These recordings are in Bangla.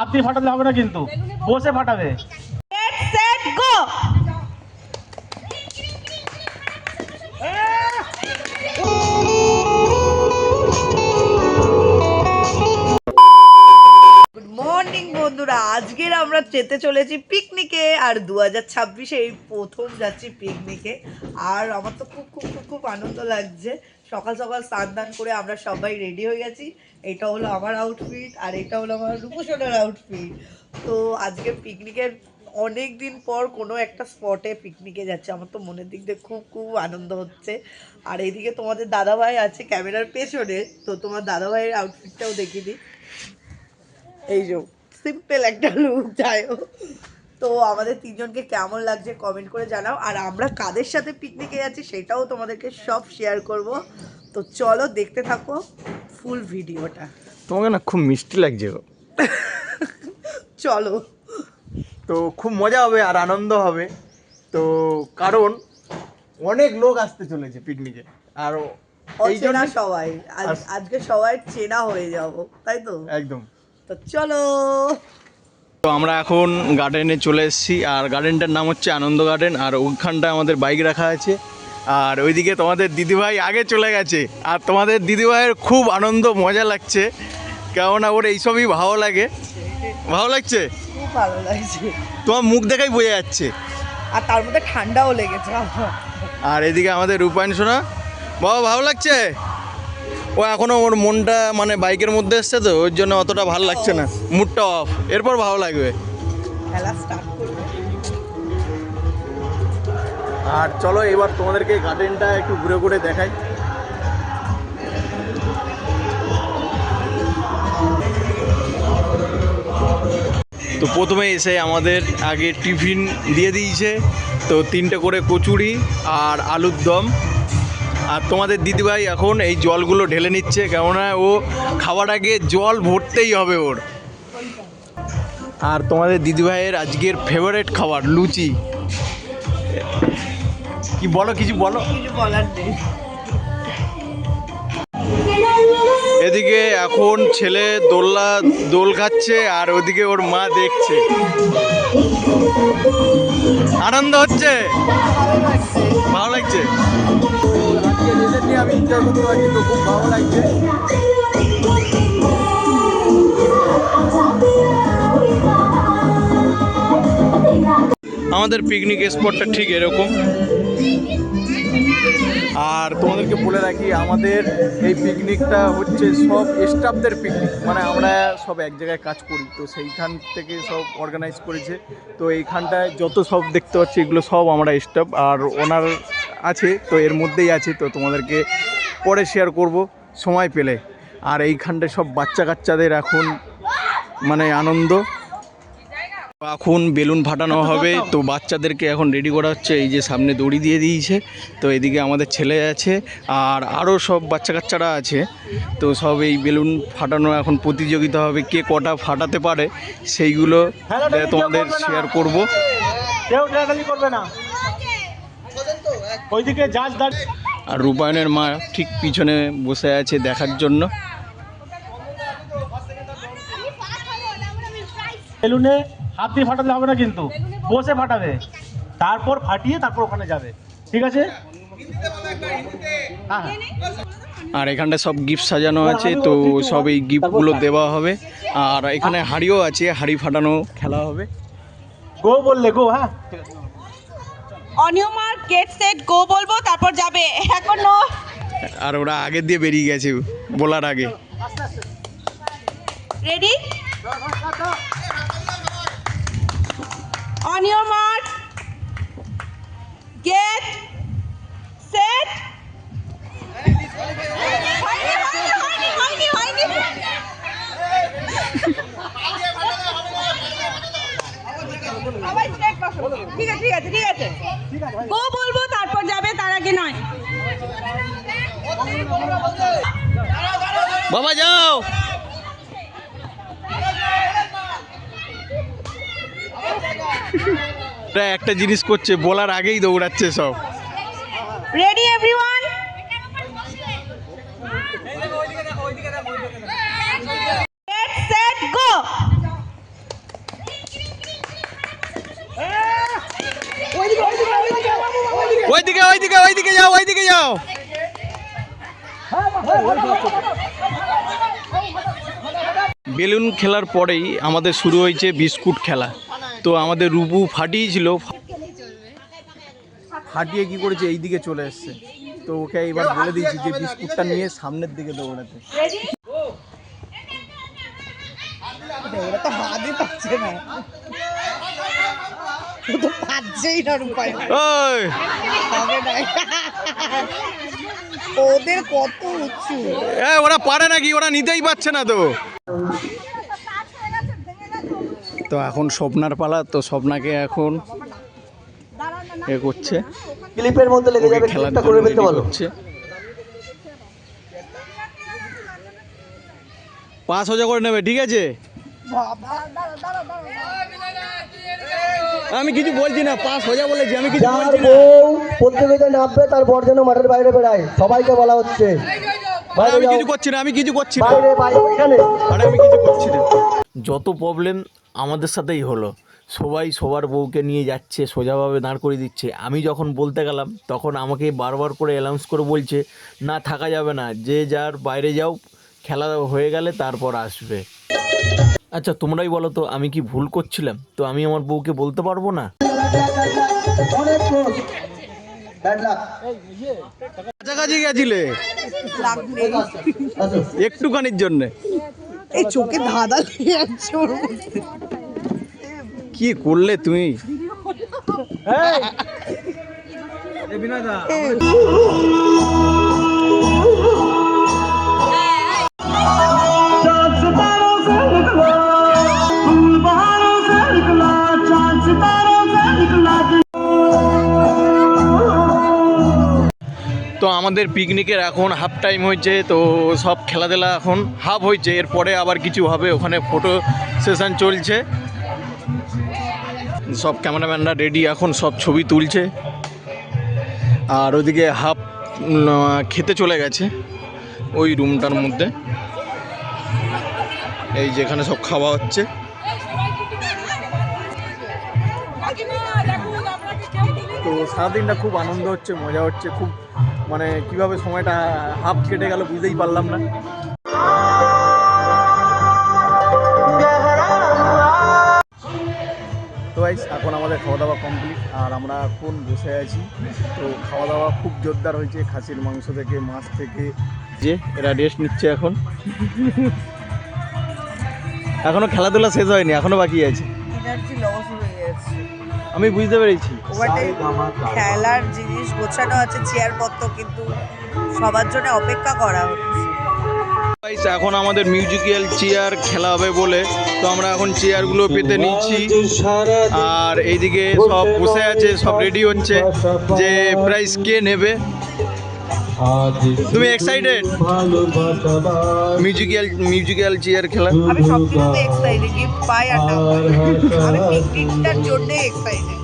হাত দিয়ে ফাটালে হবে না কিন্তু। বসে ফাটাবে। বন্ধুরা আজকের আমরা যেতে চলেছি পিকনিকে আর দু হাজার ছাব্বিশে এই প্রথম যাচ্ছি পিকনিকে আর আমার তো খুব খুব খুব খুব আনন্দ লাগছে। সকাল সকাল স্নান করে আমরা সবাই রেডি হয়ে গেছি। এটা হলো আমার আউটফিট আর এটা হলো আমার রূপসোনার আউটফিট তো আজকে পিকনিকের অনেক দিন পর কোনো একটা স্পটে পিকনিকে যাচ্ছে। আমার তো মনের দিক দিয়ে খুব খুব আনন্দ হচ্ছে। আর এইদিকে তোমাদের দাদাভাই আছে ক্যামেরার পেছনে, তো তোমার দাদাভাইয়ের আউটফিটটাও দেখিয়ে দিই। এই যে সিম্পল একটা লুক যাই হোক। তো আমাদের তিনজনকে কেমন লাগছে কমেন্ট করে জানাও। আর আমরা কাদের সাথে পিকনিকে যাচ্ছি সেটাও তোমাদেরকে সব শেয়ার করব। তো চলো দেখতে থাকো ফুল ভিডিওটা তোমাকে না খুব মিষ্টি লাগছে গো। চলো। তো খুব মজা হবে আর আনন্দ হবে। তো কারণ অনেক লোক আসতে চলেছে পিকনিকে আর অচেনা সবাই। আজ আজকে সবাই চেনা হয়ে যাব তাই তো? একদম। তো চলো। তো আমরা এখন গার্ডেনে চলে এসেছি আর গার্ডেনটার নাম হচ্ছে আনন্দ গার্ডেন আর ওইখানটায় আমাদের বাইক রাখা আছে। আর ওইদিকে তোমাদের দিদিভাই আগে চলে গেছে আর তোমাদের দিদিভাইয়ের খুব আনন্দ মজা লাগছে। কেননা ওর এইসবই ভালো লাগে। ভালো লাগছে? ভালো লাগছে। তোমার মুখ দেখাই বোঝা যাচ্ছে। আর তার মধ্যে ঠান্ডাও লেগেছে আর এদিকে আমাদের রূপায়ণ সোনা বাবা ভালো লাগছে? ও এখনও ওর মনটা মানে বাইকের মধ্যে এসছে তো ওর জন্য অতটা ভালো লাগছে না। মুডটা অফ এরপর ভালো লাগবে। খেলা স্টার্ট করবে। আর চলো এবার তোমাদেরকে গার্ডেনটা একটু ঘুরে ঘুরে দেখাই। তো প্রথমে এসে আমাদের আগে টিফিন দিয়ে দিয়েছে তো তিনটে করে কচুরি আর আলুর দম। আর তোমাদের দিদিভাই এখন এই জলগুলো ঢেলে নিচ্ছে কেননা ও খাবার আগে জল ভরতেই হবে ওর। আর তোমাদের দিদিভাইয়ের আজকের ফেভারিট খাবার, লুচি। কি বলো, কিছু বলো? এদিকে এখন ছেলে দোলনা দোল খাচ্ছে, আর ওদিকে ওর মা দেখছে। আনন্দ হচ্ছে? ভালো লাগছে? আমাদের পিকনিক স্পটটা ঠিক এরকম। আর তোমাদেরকে বলে রাখি, আমাদের এই পিকনিকটা হচ্ছে সব স্টাফদের পিকনিক মানে আমরা সব এক জায়গায় কাজ করি, তো সেইখান থেকে সব অর্গানাইজ করেছে। তো এইখানটায় যত সব দেখতে পাচ্ছি, এগুলো সব আমরা স্টাফ আর ওনার আছে তো এর মধ্যেই আছে তো তোমাদেরকে পরে শেয়ার করব সময় পেলে। আর এইখানটায় সব বাচ্চা কাচ্চাদের এখন মানে আনন্দ। এখন বেলুন ফাটানো হবে তো বাচ্চাদেরকে এখন রেডি করা হচ্ছে এই যে সামনে দড়ি দিয়ে দিয়েছে তো এদিকে আমাদের ছেলে আছে আর আরও সব বাচ্চা কাচ্চারা আছে। তো সব এই বেলুন ফাটানো এখন প্রতিযোগিতা হবে কে কটা ফাটাতে পারে সেইগুলো তোমাদের শেয়ার করব কেউ করবে না। ওইদিকে জাজ দাঁড়িয়ে আর রূপায়ণের মা ঠিক পিছনে বসে আছে দেখার জন্য। বেলুনে হাত দিয়ে ফাটালে হবে না কিন্তু। বসে ফাটাবে। তারপর ফাটিয়ে তারপর ওখানে যাবে। ঠিক আছে? হ্যাঁ হ্যাঁ। আর এখানটা সব গিফট সাজানো আছে তো সব এই গিফটগুলো দেওয়া হবে। আর এখানে হাড়িও আছে হাড়ি ফাটানো খেলা হবে। গো বললে গো হ্যাঁ। ঠিক গেট সেট গো বলব তারপর যাবে এখন নো আর ওরা আগের দিয়ে বেরিয়ে গেছে বলার আগে ready on your mark get set. ঠিক আছে ঠিক আছে ঠিক আছে গো বাবা যাও। একটা জিনিস করছে বলার আগেই দৌড়াচ্ছে সব। রেডি এভরিওয়ান ওইদিকে ওইদিকে ওইদিকে যাও ওইদিকে যাও। বেলুন খেলার পরেই আমাদের শুরু হয়েছে বিস্কুট খেলা। তো আমাদের রুবু ফাটিয়েছিল। ফাটিয়ে কি করেছে? এই দিকে চলে এসছে। তো ওকে এবার বলে দিয়েছি যে বিস্কুটটা নিয়ে সামনের দিকে দৌড়াতে। না। ওদের কত উঁচু? এ ওরা পারে নাকি? ওরা নিতেই পারছে না তো। তো এখন স্বপ্নার পালা তো স্বপ্নাকে এখন এ করছে। ক্লিপের মধ্যে লেগে যাবে জন্য করে ফেলতে করছে। পাঁচ হাজার করে নেবে ঠিক আছে? আমি কিছু বলছি না পাঁচ হাজার বলেছি আমি কিছু বলছি না। প্রতিযোগিতায় নামবে তার বর যেন মাঠের বাইরে বেড়ায়। সবাইকে বলা হচ্ছে। আরে আমি কিছু করছি না আমি কিছু করছি না। আমি কিছু করছি না। যত প্রবলেম আমাদের সাথেই হলো। সবাই সবার বউকে নিয়ে যাচ্ছে সোজাভাবে দাঁড় করে দিচ্ছে। আমি যখন বলতে গেলাম তখন আমাকে বারবার করে অ্যানাউন্স করে বলছে না থাকা যাবে না। যে যার বাইরে যাও খেলা হয়ে গেলে তারপর আসবে। আচ্ছা তোমরাই বলো তো আমি কি ভুল করছিলাম? তো আমি আমার বউকে বলতে পারব না? কাছাকাছি গেছিলে? একটুখানির জন্যে। এই চোখে ধাঁধা। কি করলে তুমি? তো আমাদের পিকনিকের এখন হাফ টাইম হয়েছে, তো সব খেলাধুলা এখন হাফ হয়েছে। এরপরে আবার কিছু হবে, ওখানে ফটো সেশন চলছে। সব ক্যামেরাম্যানরা রেডি এখন সব ছবি তুলছে। আর ওদিকে হাফ খেতে চলে গেছে, ওই রুমটার মধ্যে। এই যেখানে সব খাওয়া হচ্ছে। তো সারাদিনটা খুব আনন্দ হচ্ছে, মজা হচ্ছে, খুব মানে কীভাবে সময়টা হাফ কেটে গেল বুঝতেই পারলাম না। তো গাইস এখন আমাদের খাওয়া দাওয়া কমপ্লিট আর আমরা এখন বসে আছি। তো খাওয়া দাওয়া খুব জোরদার হয়েছে, খাসির মাংস থেকে, মাছ থেকে। যে, এরা রেস্ট নিচ্ছে এখন। এখনও খেলাধুলা শেষ হয়নি, এখনও বাকি আছে। আমি বুঝতে পেরেছি। ওখানে খেলার জিনিস গোছানো আছে চেয়ার পত্র কিন্তু সবার জন্য অপেক্ষা করা হচ্ছে। এখন আমাদের মিউজিক্যাল চেয়ার খেলা হবে বলে তো আমরা এখন চেয়ারগুলো পেতে নিচ্ছি। আর এইদিকে সব বসে আছে সব রেডি হচ্ছে। যে প্রাইস কে নেবে? তুমি এক্সাইটেড মিউজিক্যাল মিউজিক্যাল চেয়ার খেলা? আমি সব কিছুতে এক্সাইটেড গিফট পাই আর না পাই। আমি পিকনিকটার জন্য এক্সাইটেড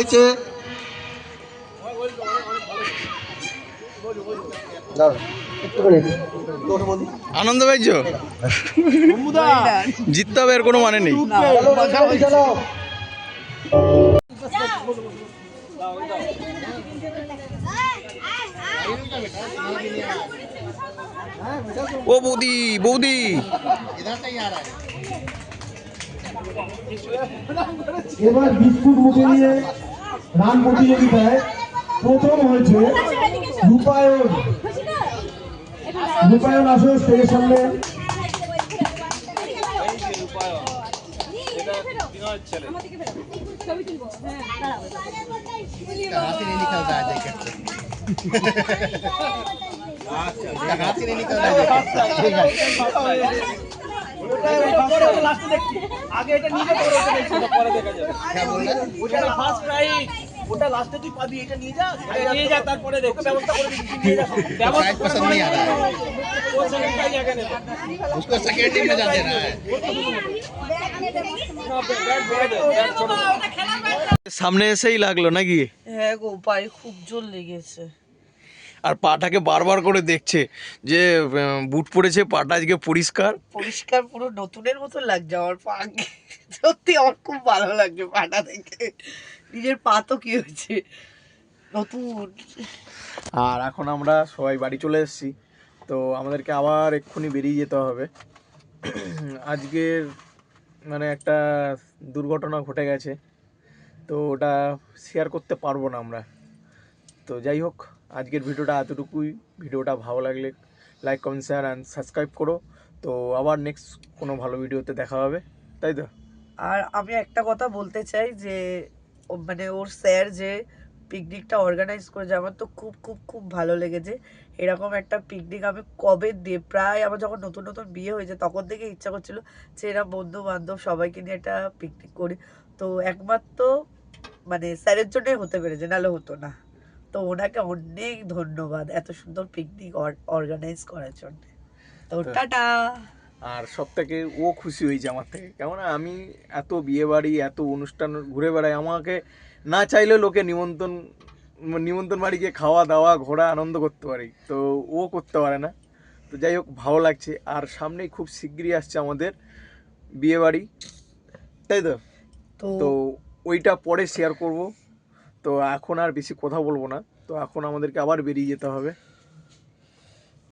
হয়েছে। আনন্দ পাইছো? জিততে হবে এর কোনো মানে নেই। ও বৌদি বৌদি। এবার বিস্কুট মুখে নিয়ে রান প্রতিযোগিতায় প্রথম হয়েছে রূপায়ণ। রূপায়ণ আসো স্টেজের সামনে। ছবি তুলবো হ্যাঁ দাঁড়াও লাস্টে দেখছি আগে এটা নিজে পরে ওটা দেখছি পরে দেখা যাবে ওটা ফার্স্ট রাইট ওটা লাস্টে তুই পাবি এটা নিয়ে যা এটা নিয়ে যা তারপরে দেখ ব্যবস্থা করে দিচ্ছি নিয়ে যা ব্যবস্থা পছন্দ नहीं आ रहा है वो सेकंड का ही आगे नहीं उसको सेकेंड ही मजा दे रहा है সামনে এসেই লাগলো নাকি হ্যাঁ গো পায়ে খুব জোর লেগেছে আর পাটাকে বারবার করে দেখছে যে বুট পড়েছে পাটা আজকে পরিষ্কার। পরিষ্কার পুরো নতুনের মতো লাগছে আমার পা। সত্যি আমার খুব ভালো লাগছে পাটা দেখে। নিজের পা তো কি হয়েছে? নতুন। আর এখন আমরা সবাই বাড়ি চলে এসেছি। তো আমাদেরকে আবার এক্ষুনি বেরিয়ে যেতে হবে। আজকের মানে একটা দুর্ঘটনা ঘটে গেছে। তো ওটা শেয়ার করতে পারব না আমরা। তো যাই হোক। আজকের ভিডিওটা এতটুকুই। ভিডিওটা ভালো লাগলে like comment share and subscribe করো। তো আবার নেক্সট কোনো ভালো ভিডিওতে দেখা হবে। তাই তো? আর আমি একটা কথা বলতে চাই যে মানে ওর স্যার যে পিকনিকটা অর্গানাইজ করেছে, আমার তো খুব খুব খুব ভালো লেগেছে। এরকম একটা পিকনিক আমি কবে দিয়ে, প্রায় আমার যখন নতুন নতুন বিয়ে হয়েছে, তখন থেকে ইচ্ছা করছিল যে এরা বন্ধু বান্ধব সবাইকে নিয়ে একটা পিকনিক করি। তো একমাত্র মানে স্যারের জন্যই হতে পেরেছে, নাহলে হতো না। তো ওনাকে অনেক ধন্যবাদ এত সুন্দর পিকনিক অর্গানাইজ করার জন্য। তো টাটা। আর সব থেকে ও খুশি হয়েছে আমার থেকে। কেননা আমি এত বিয়ে বাড়ি এত অনুষ্ঠান ঘুরে বেড়াই আমাকে না চাইলেও লোকে নিমন্ত্রণ নিমন্ত্রণ বাড়ি গিয়ে খাওয়া দাওয়া ঘোরা আনন্দ করতে পারি। তো ও করতে পারে না। তো যাই হোক ভালো লাগছে। আর সামনেই খুব শিগগিরই আসছে আমাদের বিয়ে বাড়ি। তাই তো? তো তো ওইটা পরে শেয়ার করব। তো এখন আর বেশি কথা বলব না। তো এখন আমাদেরকে আবার বেরিয়ে যেতে হবে।